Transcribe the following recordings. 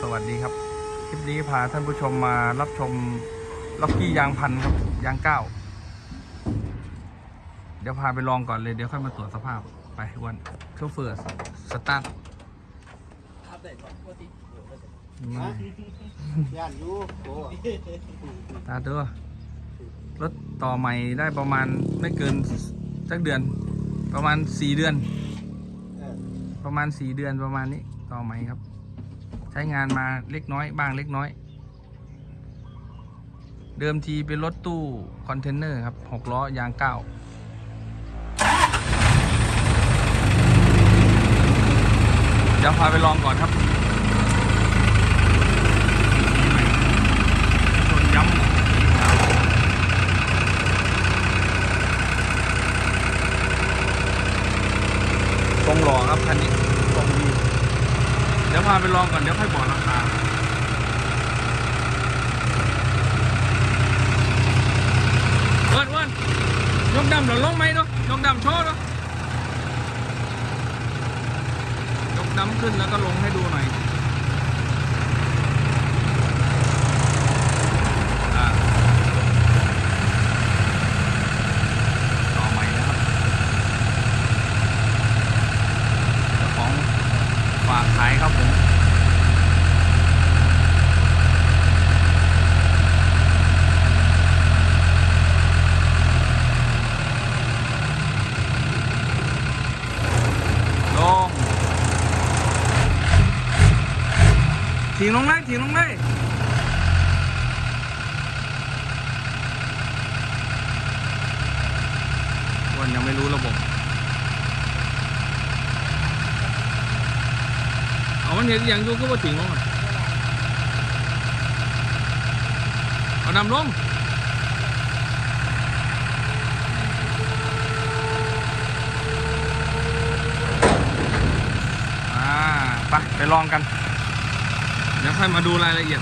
สวัสดีครับ คลิปนี้พาท่านผู้ชมมารับชมล็อกกี้ยางพันครับ ยางเก้า เดี๋ยวพาไปลองก่อนเลย เดี๋ยวค่อยมาตรวจสภาพ ไปวันโชเฟอร์สตาร์ทครับได้ก่อนปกติมาย่านอยู่โอ้สตาร์ทเด้อรถต่อใหม่ได้ประมาณไม่เกินสักเดือน ประมาณสี่เดือนเออประมาณสี่เดือนประมาณนี้ต่อใหม่ครับ ใช้งานมาเล็กน้อยบ้างเล็กน้อย เดิมทีเป็นรถตู้คอนเทนเนอร์ครับหกล้อยางเก้าเดี๋ยวพาไปลองก่อนครับชนย้ำทรงหล่อครับคันนี้ พาไปลองก่อนเดี๋ยวค่อยบอกราคาอ้วนอ้นยกดำเดี๋ยวลงไหมเนาะยกดำโชว์เนาะยกดำขึ้นแล้วก็ลงให้ดูหน่อยอ่าต่อใหม่นะครับเจ้าของฝากขายครับผม ลงถีงลงเลยถีงลงเลยวันยังไม่รู้ระบบ เอามันเห็นอ ย่างอยูก็ว่าถีงลงอะเอานำลงไปไปลองกัน เดี๋ยวค่อยมาดูรายละเอียด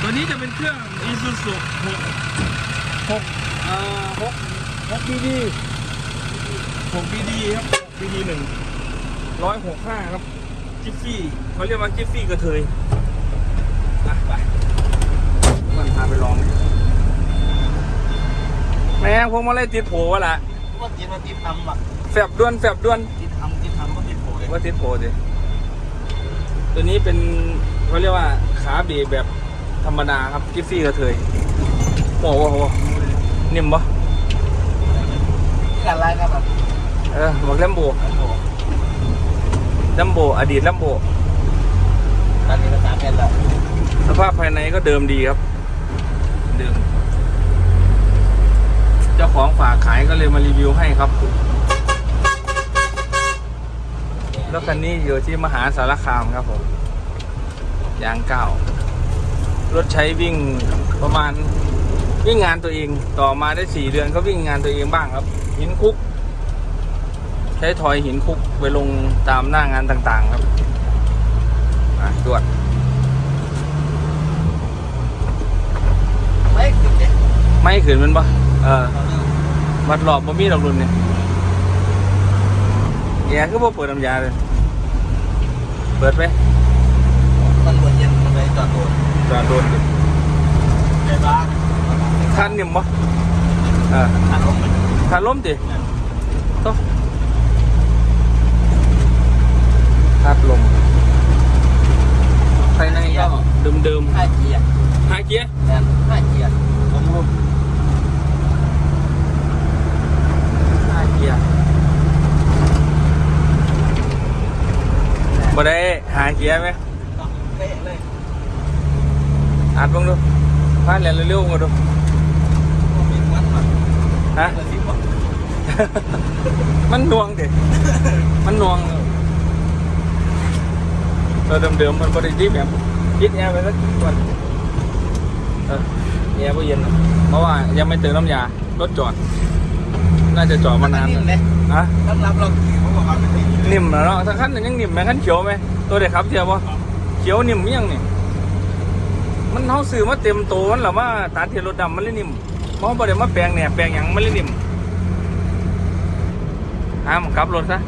ตัวนี้จะเป็นเครื่อง Isuzu 6 6อ่า6 6 BD 6 BD ครับ6 BD 1 165 ครับ จิฟฟี่เขาเรียกว่าจิฟฟี่กระเทยอะไปมันพาไปลองแม่งพวงมาลัยติดโผล่วะล่ะว่าติดว่าติดทำว่ะแฝบด้วนแฝบด้วนติดทำติดทำว่าติดโผล่เลยว่าติดโผล่ดิตัวนี้เป็นเขาเรียกว่าขาบรกแบบธรรมดาครับกิฟฟี่กระเทยโอ้โหโอ้โหนิ่มปะกันไรครับแบบเออบอกแลมบโอ้แลมโบอดีตแลมโบตอนนี้ก็สามเป็นแล้วสภาพภายในก็เดิมดีครับ เดิม เจ้าของฝากขายก็เลยมารีวิวให้ครับ แล้วคันนี้อยู่ที่มหาสารคามครับผมยางเก้ารถใช้วิ่งประมาณวิ่งงานตัวเองต่อมาได้สี่เดือนก็วิ่งงานตัวเองบ้างครับหินคุกใช้ถอยหินคุกไปลงตามหน้างานต่างๆครับอะตรวจไม่ติดเด็กไม่ขืนมันปะเออวัดรอบบ่มีดอกรุ่นเนี่ยแกคือบ่เปิดน้ำยาเลย เปิดไปมันหัวเย็นมันไปจอดตัวจอดโดนดิในบ้านคันนิ่มปะเออทางลงมันคันล้มดิต้อง คัดลมภายในก็เดิมห้าเกียร์ๆหาเกียร์แอนห้าเกียร์ผมรู้หาเกียร์บ่ได้หาเกียร์ไหมต้องเป๊ะเลยอัดบ้างดูพาเรียนเร็วๆมาดูมีวัดมาฮะเปิดสิบบอกมันหน่วงดิมันหน่วง ตัวเดิมๆมันบริจีแบบยิดแอร์ไปสักก่อนเออแอร์ก็เย็นนะเพราะว่ายังไม่เติมน้ำยารถจอด น่าจะจอดมานานนิ่มแล้วเลยฮะต้องรับเราเขาบอกว่าเป็นนิ่มนิ่มแล้วเนาะถ้าขั้นยังนิ่มไหมขั้นเขียวไหมตัวเด็กครับเทียบวะเขียวนิ่มยังนี่มันเขาซื้อมาเต็มโตมันหรอว่าตาเทียรถดำมันเลยนิ่มเพราะบ่ได้มาแปลงเนี่ยแปลงหยังมันเลยนิ่มห้ามกลับรถซะ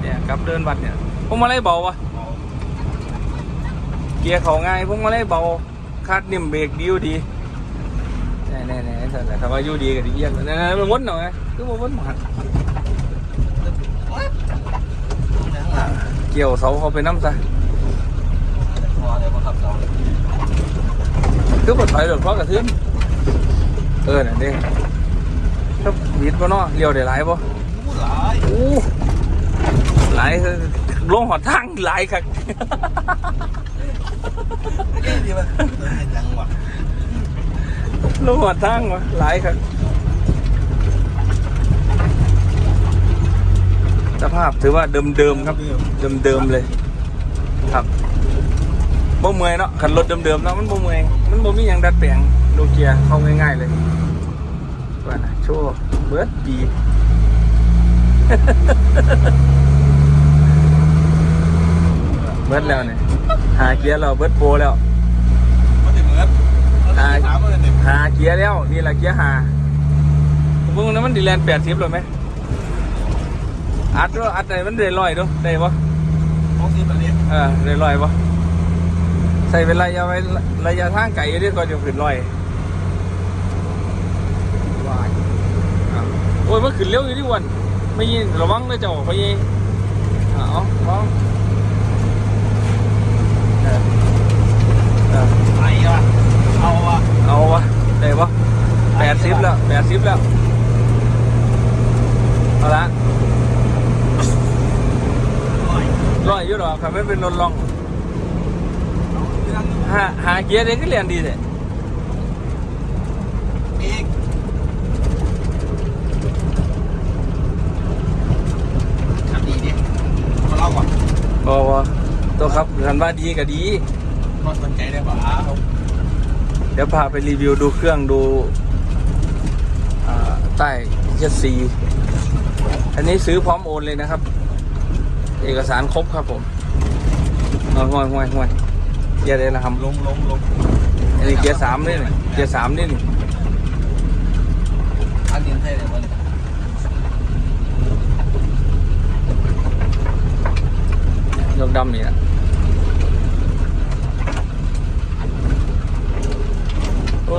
เนี่ยกลับเดินวัดเนี่ยพวกมาไล่เบาวะ เกียร์เขาง่ายพวกมาเลยเบาคาดนิ่มเบรกดีอยู่ดีแน่แน่แน่แต่แต่ว่าอยู่ดีกับดีเอียงนั่นๆมันวนหน่อยคือมันวนหมัดเกี่ยวเสาเขาไปน้ำซะพอเลยมาขับเราคือปถอยหรือเพราะกระทืนเออนั่นเด้ถ้าบีดป่เนาะเลี้ยวได้หลายป่ผู้หลายโอ้หลายคือลงหอดทางหลายครับ เอ๊ะดีป่ะเออเห็นยังวะลงหอดทางวะหลายครับสภาพถือว่าเดิมๆครับ เดิมๆเลย ครับบ่เมื่อยเนาะขันรถเดิมๆเนาะมันบ่เมื่อยมันบ่มีหยังดัดแปลงโนเกียเข้าง่ายๆเลยว่านะโชว์เบิร์ดปีเบิร์ดแล้วเนี่ย หาเกียร์เราเบิร์ดโปรแล้วมันจะเหมือนถามมันเนี่ยหาเกียร์แล้วนี่แหละเกียร์หาพวกนั้นมันดีแลนแปดสิบเลยไหมอัดด้วยอัดไหนมันได้ลอยด้วยได้ปะพวกนี้แบบนี้เออได้ลอยปะใส่เป็นระยะไว้ระยะทางไกลอยู่ดีก่อนจะขึ้นลอยวายอ้าวโอ้ยมันขึ้นเร็วอยู่ที่วันไม่ยินระวังเลยเจ้าพะยีเอาลองเออเออ ไอ้วะเอาวะ เอาวะได้ปะแปด สิบแล้วแปดสิบแล้ว เอาละลอยร้อยอยู่หรอกครับไม่เป็นรถลองเรื่องหาหาเกียร์เด็กก็เรียนดีเลยอีกทำดีดิมาเล่าก่อนบอกว่าตัวครับกันว่าดีก็ดีมันสนใจได้ป่ะเดี๋ยวพาไปรีวิวดูเครื่องดูอ่า ใต้เจ็ดซีอันนี้ซื้อพร้อมโอนเลยนะครับ เอกสารครบครับผมห่วยห่วยห่วยห่วยเกียร์ได้ละครับลงลงลงอันนี้เกียร์สามนี่นี่เกียร์สามนี่นี่อันนี้ใช่เลยมันยกดำนี่แหละโอ้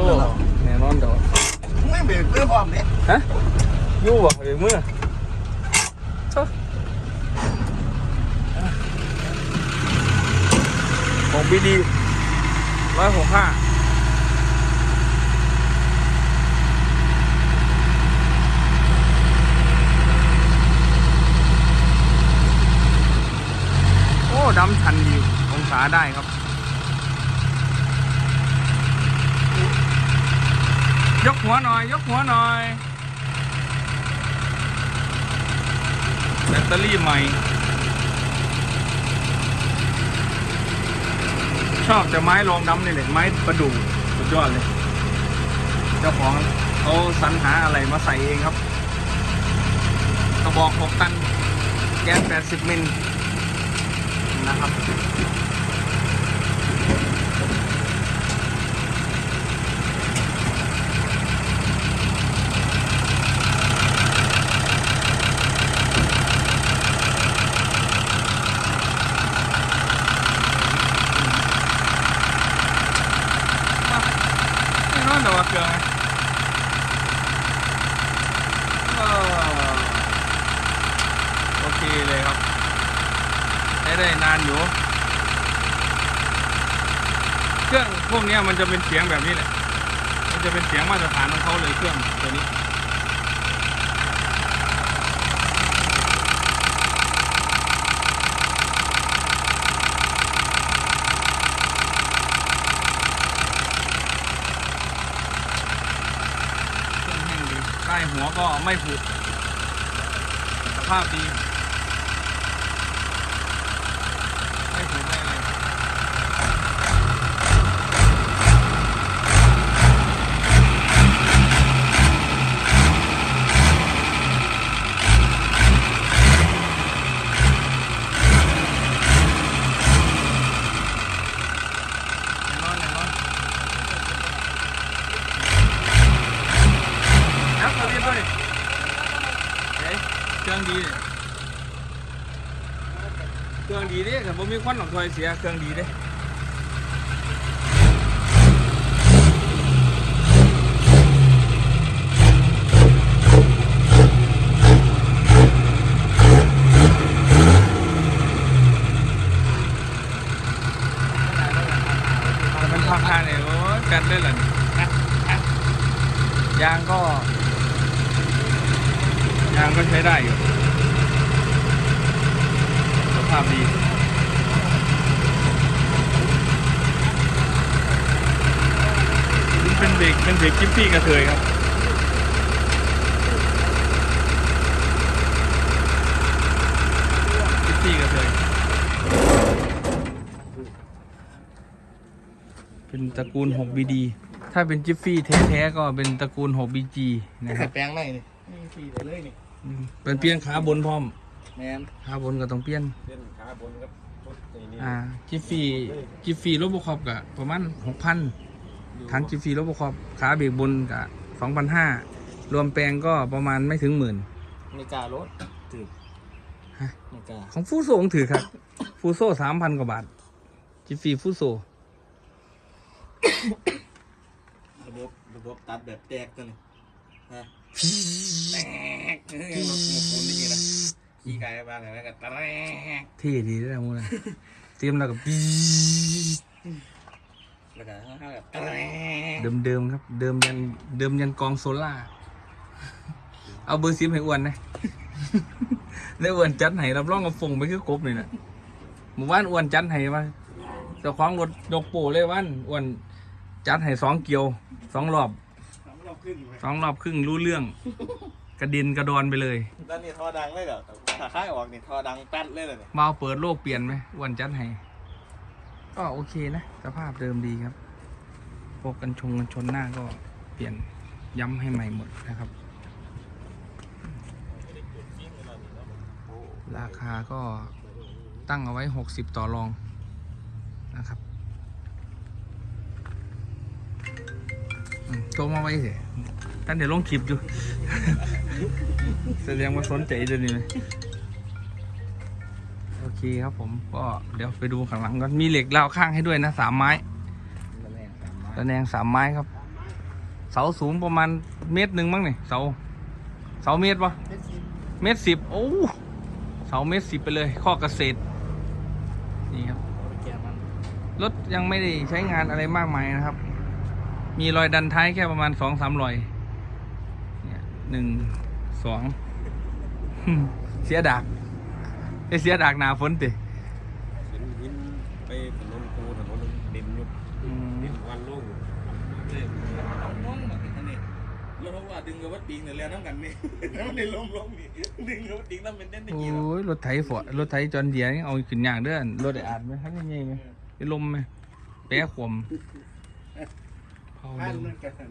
แน่นอนเดอก ไม่เบรกเพื่อความเนี่ย ฮะยู่บ่เดี๋ยวมือโถ่ของบีดีร้อยหกห้าโอ้ดำชันดีองศาได้ครับยกหัวหน่อย ยกหัวหน่อย แบตเตอรี่ใหม่ ชอบแต่ไม้รองดำนี่แหละไม้ประดู่สุดยอดเลย เจ้าของเขาสรรหาอะไรมาใส่เองครับกระบอก6ตันแก๊ส80 มิลนะครับ ไม่รู้แต่ว่าเครื่องไงเออโอเคเลยครับใช้ได้นานอยู่ เครื่องพวกเนี้ยมันจะเป็นเสียงแบบนี้แหละ มันจะเป็นเสียงมาตรฐานของเขาเลยเครื่องตัวนี้เครื่องแห้งดีใต้หัวก็ไม่ผุสภาพดี ไม่ผุไม่อะไรแน่นอนแน่นอน ครับสวัสดีด้วยเฮ้ยเครื่องดีเนี่ยเครื่องดีเด้แต่ผมมี ควันของถอยเสียเครื่องดีเด้ แป๊ดเลยเหรอนี่ยางก็ยางก็ใช้ได้อยู่สภาพดี เป็นเบรกเป็นเบรกจิ๊ปปี้กระเทยครับ ตีกระเทยเป็นตระกูล 6BD ถ้าเป็นจิ๊ปฟี่แท้ๆก็เป็นตระกูล 6BG นะคใส่รับแป้งไหนนี่นี่ฟรีไปเลยนี่อืมเป็นเปลี่ยนขาบนพร้อม แมนขาบนก็ต้องเปลี่ยนเส้นขาบนครับชุดนี่อ่าจิฟฟี่จิฟฟี่โรบคอปกับประมาณหกพันทั้งจิฟฟี่โรบคอปขาเบรกบนกับสองพันห้ารวมแปลงก็ประมาณไม่ถึงหมื่นในกล้ารถถือ ฮะในกล้าของฟูโซงถือครับ ฟูโซสามพันกว่าบาท จิฟฟี่ฟูโซ ระบบระบบตัดแบบแตกตัวนี้ฮะแตกเฮ้ยรถหมูปูนนี่นะขี่ไก่บ้างอะไรกันแตกเท่ดีด้วยนะมูนะเตรียมแล้วก็ปีแล้วก็ข้างๆแบบแตกเดิมเดิมๆครับ เดิมยันเดิมยันกองโซล่า เอาเบอร์ซิมให้อ้วนนะ ได้อ้วนจัดให้รับรองกับฟงไปคือกบเลยนะหมู่บ้านอ้วนจัดให้มาเจ้าของรถยกโป้เลยว่านอ้วนจัดให้สองเกียวสองรอบสองรอบครึ่งสองรอบครึ่งรู้เรื่อง กระดินกระดอนไปเลยด้านนี้ท่อดังเลยเหรอถ้าค่ายออกนี่ท่อดังแป๊ดเลยเลยมาเอาเปิดโลกเปลี่ยนไหมอ้วนจัดให้ก็โอเคนะสภาพเดิมดีครับพวกกันชงกันชนหน้าก็เปลี่ยนย้ำให้ใหม่หมดนะครับ ราคาก็ตั้งเอาไว้หกสิบต่อรองนะครับอืมโทรมาไว้สิท่านเดี๋ยวลงคลิปอยู่แสดงว่าสนใจเดี๋ยวนี้โอเคครับผมก็เดี๋ยวไปดูข้างหลังก่อนมีเหล็กราวข้างให้ด้วยนะสามไม้ตะแนงสามไม้ครับ เสาสูงประมาณเมตรหนึ่งมั้งเนี่ยเสา เสาเมตรปะเมตรสิบโอ้ เสาเมตรสิบไปเลยข้อเกษตรนี่ครับรถยังไม่ได้ใช้งานอะไรมากมายนะครับ มีรอยดันท้ายแค่ประมาณสองสามรอยเนี่ยหนึ่งสองเสียดากไอเสียดากหนาฝนติ เห็นหินไปถนนปูถนนดินยุบ อืม ดินวันลุ่งเลยน้องแบบนี้ แล้วเพราะว่าดึงกับวัดปิงเนี่ยเรียนน้ำกันนี่แล้วมันได้ล้มล้มนี่ดึงกับวัดปิงแล้วเป็นเต้นตะโอ้กี้แล้วยรถไถฝอรถไถจอนเดียนี่เอาขึ้นยากเด้อรถไออาดไหมครับยังไงไหมไปลมไหมแปะขวมเผาพันเร็วมันกัน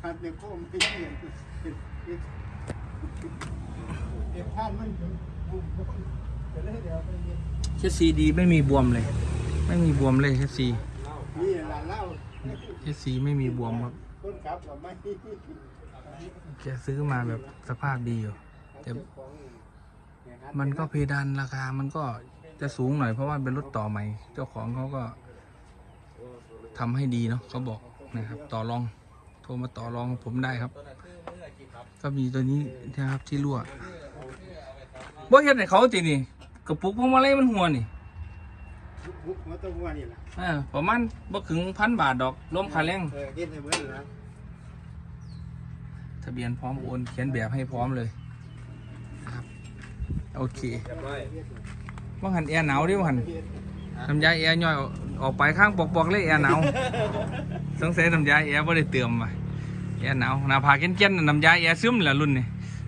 พันเดียวก็ไม่เกี่ยงเดี๋ยวพันมันจะบุบจะเลยเดี๋ยวไปเย็นเชสซีดีไม่มีบวมเลย ไม่มีบวมเลยเชสซีนี่หลานเล่า เชสซีไม่มีบวมครับ คนขับเราไม่แกซื้อมาแบบสภาพดีอยู่แต่มันก็เพดานราคา มันก็จะสูงหน่อยเพราะว่าเป็นรถต่อใหม่ เจ้าของเขาก็ทำให้ดีเนาะเขาบอกนะครับ ต่อรองโทรมาต่อรองกับผมได้ครับ ก็มีตัวนี้นะครับที่รั่วบ่เฮ็ดให้เขาตินี่กระปุกพวงมาลัยมันหัวนี่บุกมาตัววัวนี่แหละอ่าประมาณบ่ถึงพันบาทดอกรวมค่าแรงเออเย็นให้เบิ้ลนะ ทะเบียนพร้อมโอนเขียนแบบให้พร้อมเลยครับโอเคบร้อยว่าหันแอร์หนาวดิว่าหันน้ำยาแอร์ย่อยออกไปข้างปอก ๆ เลยแอร์หนาวสงสัยน้ำยาแอร์ไ่ได้เติมว่ะแอร์หนาวหน้าผากเกี้ยนๆน่ะน้ำยาแอร์ซึมแหละรุ่นนี่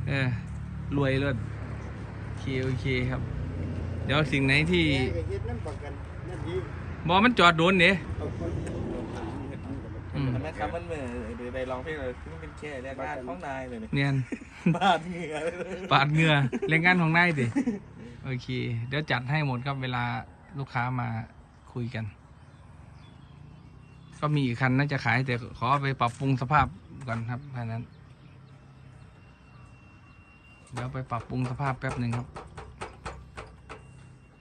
เออรวยเลยโอเคโอเคครับ เดี๋ยวสิ่งไหนที่แกเย็นนั่นประกันนั่นดีบอมันจอดโดนเด้เอาคนอืมมันนะครับมันเหมือนหรือใดลองเพลงเลยซึ่งเป็นแค่แรกบ้านของนายเลยนี่เนียนบ้านเหงื่อเลยปาดเหงื่อเล่นงานของนายดิโอเค เดี๋ยวจัดให้หมดครับเวลาลูกค้ามาคุยกัน ก็มีอีกคันน่าจะขายแต่ขอเอาไปปรับปรุงสภาพก่อนครับแค่นั้น เดี๋ยวไปปรับปรุงสภาพแป๊บหนึ่งครับ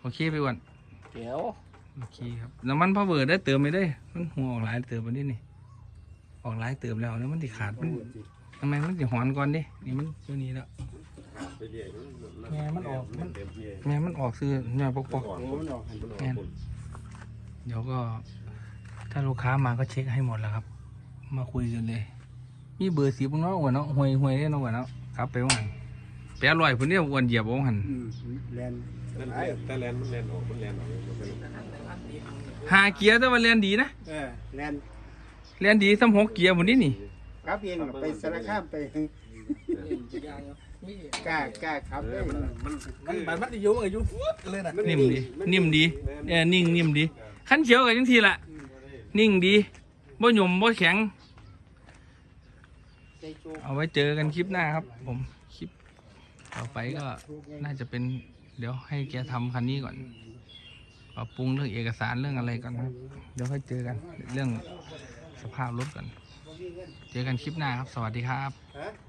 โอเคไปอ้วันเดี๋ยว โอเคครับน้ำมันพาวเวอร์ได้เติมไม่ได้ มันหัวออกหลายเติมวันนี้นี่ ออกหลายเติมแล้วแล้วมันติขาดมันทำไมมันจะหอนก่อนดินี่มันตัวนี้แล้วแม่มันออกมันแม่มันออกซื้อเนี่ยปอกปอกโอ้มันออกหันแม่นเดี๋ยวก็ถ้าถ้าลูกค้ามาก็เช็คให้หมดแล้วครับ มาคุยกันเลย มีเบอร์สีบุ้งเนาะอ้วนเนาะห่วยห่วยได้เนาะอ้วนเนาะครับไปว่าหันแปดร้อยพุ่นเนี่ยอ้วนเหยียบว่าหันอืมแลนนั่นแต่แลนมันแลนออกมันแลนออกมันเป็นหาเกียร์แต่ว่าเรียนดีนะเออแลน เรียนดีสมหกเกียร์พุ่นนี่นี่ครับเองไปสารคามไปกล้ากล้าขับได้มันมันมันมันมันจะอยู่กับอยู่ฟุดเลยนะนิ่มดีนิ่มดีเออนิ่งนิ่มดีขั้นเขียวกับจังทีละนิ่งดีบ่หยุ่มบ่แข็งใจโจเอาไว้เจอกันคลิปหน้าครับ ผมคลิปต่อไปก็น่าจะเป็นเดี๋ยวให้แกทำคันนี้ก่อนปรับปรุงเรื่องเอกสารเรื่องอะไรก่อนครับเดี๋ยวค่อยเจอกันเรื่อง สภาพรถก่อน เจอกันคลิปหน้าครับ สวัสดีครับ